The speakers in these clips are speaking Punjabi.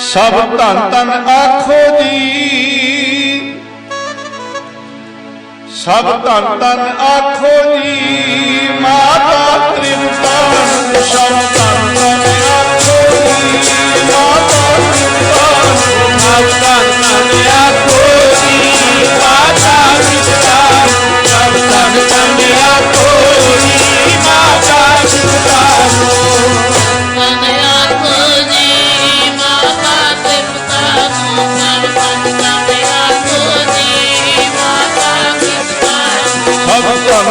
ਸਭ ਧੰਨ ਧੰਨ ਆਖੋ ਜੀ। ਸਭ ਧੰਨ ਧੰਨ ਆਖੋ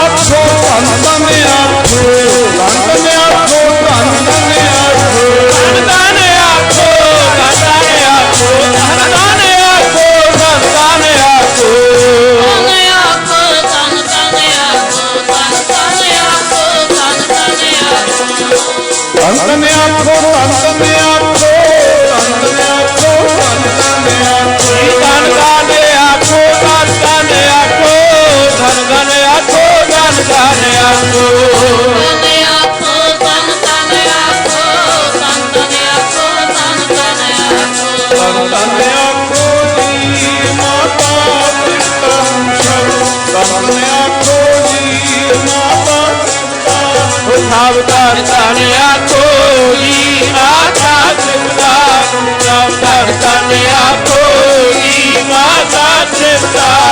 ਆਖੋ ਧੰਨ ਨੇ ਆਖੋ ਧੰਨ ਨੇ ਆਖੋ ਧਾਨਿਆ ਕੋਈ ਮਾਤਾ ਸਾਵਧਾਨ ਧਾਨਿਆ ਕੋਈ ਮਾਤਾ ਸਿਮਦਾ ਸਾਵਧਾਨ ਧਾਨਿਆ ਕੋਈ ਮਾਤਾ ਸਿਮਦਾ